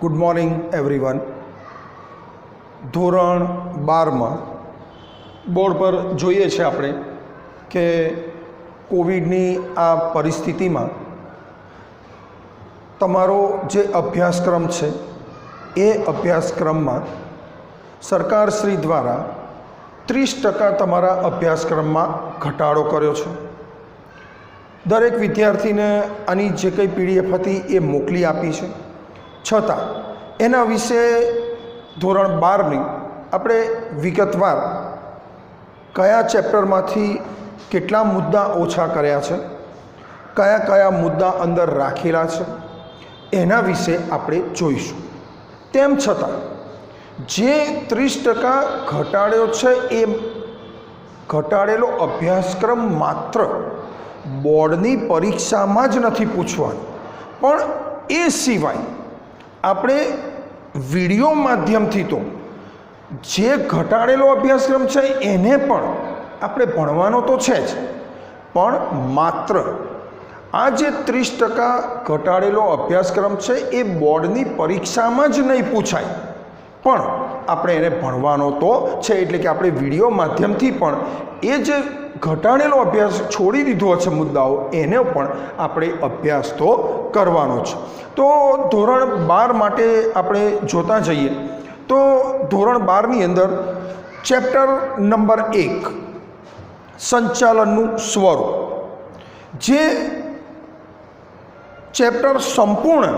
Good morning everyone ધોરણ બારમાં board પર જોઈએ છે આપણે કે કોવિડની આ પરિસ્થિતિમાં તમારો જે અભ્યાસક્રમ છે, એ અભ્યાસક્રમમાં સરકારશ્રી દ્વારા ત્રીસ ટકા તમારા અભ્યાસક્રમમાં ઘટાડો કર્યો છે. દરેક વિદ્યાર્થીને આની જે કંઈ પીડીએફ હતી એ મોકલી આપી છે. છતાં, એના વિશે ધોરણ બારની આપણે વિગતવાર કયા ચેપ્ટરમાંથી કેટલા મુદ્દા ઓછા કર્યા છે, કયા કયા મુદ્દા અંદર રાખેલા છે, એના વિશે આપણે જોઈશું. તેમ છતાં, જે ત્રીસ ટકા ઘટાડ્યો છે એ ઘટાડેલો અભ્યાસક્રમ માત્ર બોર્ડની પરીક્ષામાં જ નથી પૂછવાનું, પણ એ સિવાય આપણે વીડિયો માધ્યમથી તો જે ઘટાડેલો અભ્યાસક્રમ છે એને પણ આપણે ભણવાનો તો છે જ. પણ માત્ર આ જે ત્રીસ ટકા ઘટાડેલો અભ્યાસક્રમ છે એ બોર્ડની પરીક્ષામાં જ નહીં પૂછાય. પણ આપણે એને ભણવાનો તો છે એટલે કે આપણે વીડિયો માધ્યમથી પણ એ જે ઘટાડેલો અભ્યાસ છોડી દીધો છે મુદ્દાઓ, એને પણ આપણે અભ્યાસ તો કરવાનો છે. તો ધોરણ બાર માટે આપણે જોતા જઈએ. તો ધોરણ બારની અંદર ચેપ્ટર નંબર એક, સંચાલનનું સ્વરૂપ. જે ચેપ્ટર સંપૂર્ણ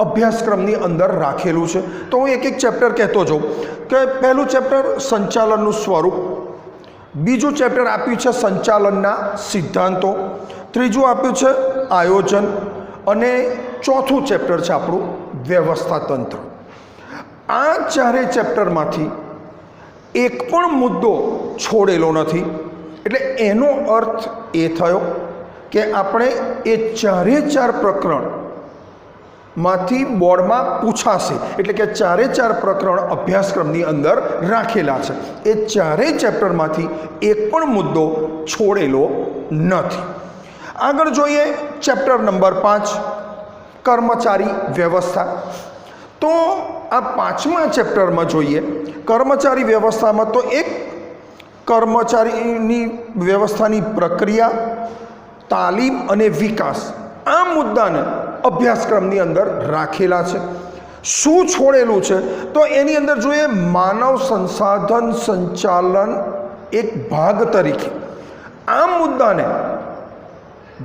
અભ્યાસક્રમની અંદર રાખેલું છે. તો હું એક એક ચેપ્ટર કહેતો જાઉં કે પહેલું ચેપ્ટર સંચાલનનું સ્વરૂપ. બીજું ચેપ્ટર આપ્યું છે સંચાલનના સિદ્ધાંતો. ત્રીજું આપ્યું છે આયોજન. અને ચોથું ચેપ્ટર છે આપણું વ્યવસ્થા તંત્ર આ ચારેય ચેપ્ટરમાંથી એક પણ મુદ્દો છોડેલો નથી. એટલે એનો અર્થ એ થયો કે આપણે એ ચારે ચાર પ્રકરણ માંથી બોર્ડમાં પૂછાશે. એટલે કે ચારે ચાર પ્રકરણ અભ્યાસક્રમની અંદર રાખેલા છે. એ ચારેય ચેપ્ટરમાંથી એક પણ મુદ્દો છોડેલો નથી. આગળ જોઈએ ચેપ્ટર નંબર પાંચ, કર્મચારી વ્યવસ્થા. તો આ પાંચમા ચેપ્ટરમાં જોઈએ. કર્મચારી વ્યવસ્થામાં તો એક, કર્મચારીની વ્યવસ્થાની પ્રક્રિયા, તાલીમ અને વિકાસ. આ મુદ્દાને અભ્યાસક્રમની અંદર રાખેલા છે. શું છોડેલું છે? તો એની અંદર જોઈએ, માનવ સંસાધન સંચાલન એક ભાગ તરીકે આ મુદ્દાને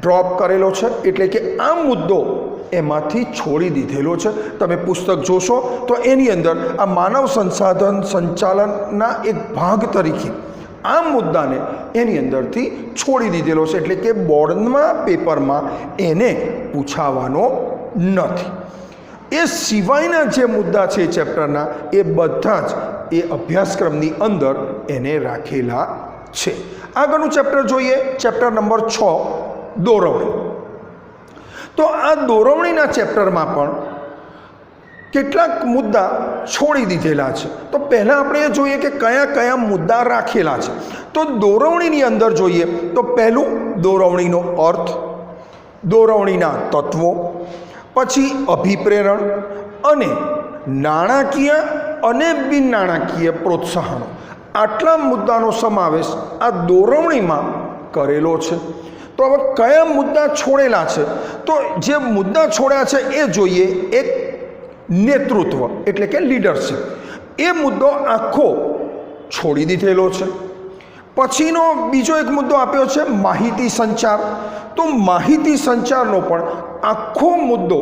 ડ્રોપ કરેલો છે, એટલે કે આ મુદ્દો એમાંથી છોડી દીધેલો છે. તમે પુસ્તક જોશો તો એની અંદર આ માનવ સંસાધન સંચાલનના એક ભાગ તરીકે આ મુદ્દાને એની અંદરથી છોડી દીધેલો છે. એટલે કે બોર્ડમાં, પેપરમાં એને પૂછાવાનો નથી. એ સિવાયના જે મુદ્દા છે ચેપ્ટરના, એ બધા જ એ અભ્યાસક્રમની અંદર એને રાખેલા છે. આગળનું ચેપ્ટર જોઈએ. ચેપ્ટર નંબર છ, દોરવણી. તો આ દોરવણીના ચેપ્ટરમાં પણ કેટલાક મુદ્દા છોડી દીધેલા છે. તો પહેલાં આપણે એ જોઈએ કે કયા કયા મુદ્દા રાખેલા છે. તો દોરવણીની અંદર જોઈએ તો પહેલું દોરવણીનો અર્થ, દોરવણીના તત્વો, પછી અભિપ્રેરણ અને નાણાકીય અને બિન નાણાકીય પ્રોત્સાહનો. આટલા મુદ્દાનો સમાવેશ આ દોરવણીમાં કરેલો છે. તો હવે કયા મુદ્દા છોડેલા છે? તો જે મુદ્દા છોડ્યા છે એ જોઈએ એક નેતૃત્વ એટલે કે લીડરશિપ એ મુદ્દો આખો છોડી દીધેલો છે. પછીનો બીજો એક મુદ્દો આપ્યો છે માહિતી સંચાર. તો માહિતી સંચારનો પણ આખો મુદ્દો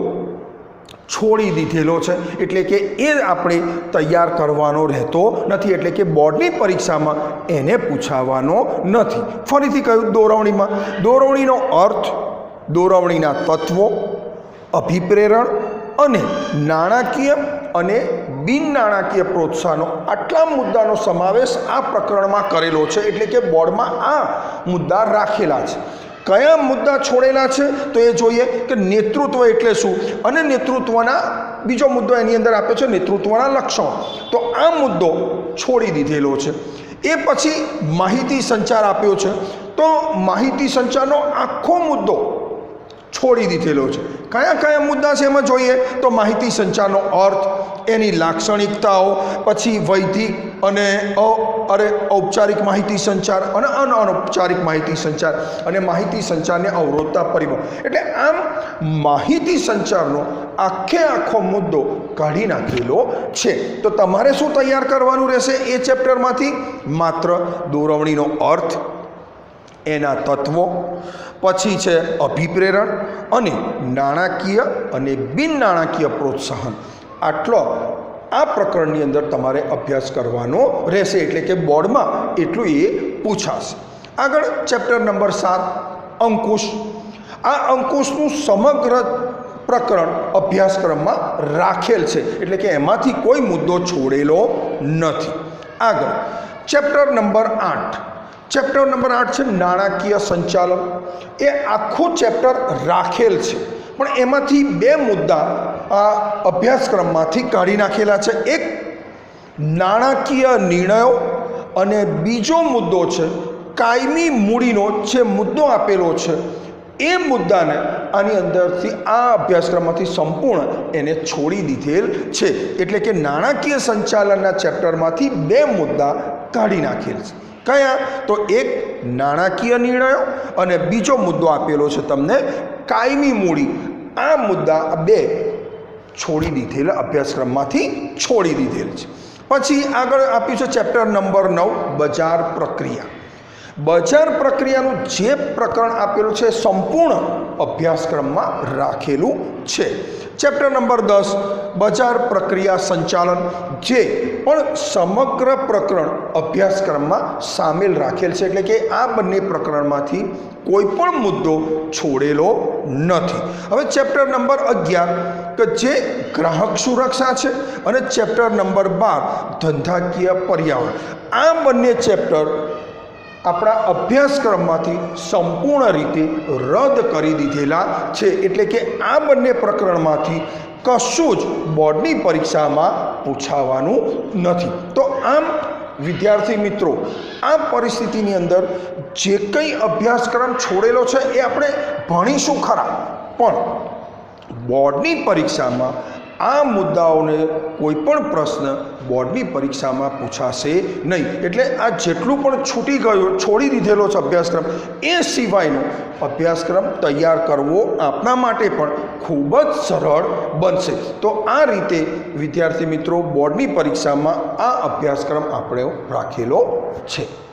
છોડી દીધેલો છે. એટલે કે એ આપણે તૈયાર કરવાનો રહેતો નથી. એટલે કે બોર્ડની પરીક્ષામાં એને પૂછાવાનો નથી. ફરીથી કહ્યું દોરવણીમાં. દોરવણીનો અર્થ દોરવણીના તત્વો, અભિપ્રેરણ અને નાણાકીય અને બિન નાણાકીય પ્રોત્સાહનો આટલા મુદ્દાનો સમાવેશ આ પ્રકરણમાં કરેલો છે. એટલે કે બોર્ડમાં આ મુદ્દા રાખેલા છે. કયા મુદ્દા છોડેલા છે તો એ જોઈએ કે નેતૃત્વ એટલે શું? અને નેતૃત્વના બીજો મુદ્દો એની અંદર આપ્યો છે નેતૃત્વના લક્ષણો. તો આ મુદ્દો છોડી દીધેલો છે. એ પછી માહિતી સંચાર આપ્યો છે. તો માહિતી સંચારનો આખો મુદ્દો છોડી દીધેલો છે. કયા કયા મુદ્દા છે એમાં જોઈએ તો માહિતી સંચારનો અર્થ, એની લાક્ષણિકતાઓ, પછી વૈધિક અને અરે ઔપચારિક માહિતી સંચાર અને અનૌપચારિક માહિતી સંચાર અને માહિતી સંચારને અવરોધતા પરિબળ. એટલે આમ માહિતી સંચારનો આખે આખો મુદ્દો કાઢી નાખેલો છે. તો તમારે શું તૈયાર કરવાનું રહેશે એ ચેપ્ટરમાંથી? માત્ર દોરવણીનો અર્થ, એના તત્વો પછી છે અભિપ્રેરણ અને નાણાકીય અને બિન નાણાકીય પ્રોત્સાહન. આટલો આ પ્રકરણની અંદર તમારે અભ્યાસ કરવાનો રહેશે, એટલે કે બોર્ડમાં એટલું એ પૂછાશે. આગળ ચેપ્ટર નંબર સાત, અંકુશ. આ અંકુશનું સમગ્ર પ્રકરણ અભ્યાસક્રમમાં રાખેલ છે, એટલે કે એમાંથી કોઈ મુદ્દો છોડેલો નથી. આગળ, ચેપ્ટર નંબર આઠ. ચેપ્ટર નંબર આઠ છે, નાણાકીય સંચાલન. એ આખું ચેપ્ટર રાખેલ છે. પણ એમાંથી બે મુદ્દા આ અભ્યાસક્રમમાંથી કાઢી નાખેલા છે. એક, નાણાકીય નિર્ણયો અને બીજો મુદ્દો છે, કાયમી મૂડીનો જે મુદ્દો આપેલો છે, એ મુદ્દાને આની અંદરથી આ અભ્યાસક્રમમાંથી સંપૂર્ણ એને છોડી દીધેલ છે. એટલે કે નાણાકીય સંચાલનના ચેપ્ટરમાંથી બે મુદ્દા કાઢી નાખેલ છે. કયા? તો એક નાણાકીય નિર્ણયો અને બીજો મુદ્દો આપેલો છે તમને કાયમી મૂડી. આ મુદ્દા બે છોડી દીધેલ, અભ્યાસક્રમમાંથી છોડી દીધેલ છે. પછી આગળ આપ્યું છે ચેપ્ટર નંબર નવ, બજાર પ્રક્રિયા. બજાર પ્રક્રિયાનું જે પ્રકરણ આપેલું છે સંપૂર્ણ અભ્યાસક્રમમાં રાખેલું છે. ચેપ્ટર નંબર દસ, બજાર પ્રક્રિયા સંચાલન, જે પણ સમગ્ર પ્રકરણ અભ્યાસક્રમમાં સામેલ રાખેલ છે. એટલે કે આ બંને પ્રકરણમાંથી કોઈ પણ મુદ્દો છોડેલો નથી. હવે ચેપ્ટર નંબર અગિયાર, કે જે ગ્રાહક સુરક્ષા છે અને ચેપ્ટર નંબર બાર, ધંધાકીય પર્યાવરણ. આ બંને ચેપ્ટર આપણા અભ્યાસક્રમમાંથી સંપૂર્ણ રીતે રદ કરી દીધેલા છે. એટલે કે આ બંને પ્રકરણમાંથી કશું જ બોર્ડની પરીક્ષામાં પૂછાવાનું નથી. તો આમ, વિદ્યાર્થી મિત્રો, આ પરિસ્થિતિની અંદર જે કંઈ અભ્યાસક્રમ છોડેલો છે એ આપણે ભણીશું ખરા. પણ બોર્ડની પરીક્ષામાં આ મુદ્દાઓને કોઈ પણ પ્રશ્ન બોર્ડની પરીક્ષામાં પૂછાશે નહીં. એટલે આ જેટલું પણ છૂટી ગયો, છોડી દીધેલો છે અભ્યાસક્રમ, એ સિવાયનો અભ્યાસક્રમ તૈયાર કરવો આપના માટે પણ ખૂબ જ સરળ બનશે. તો આ રીતે, વિદ્યાર્થી મિત્રો, બોર્ડની પરીક્ષામાં આ અભ્યાસક્રમ આપણે રાખેલો છે.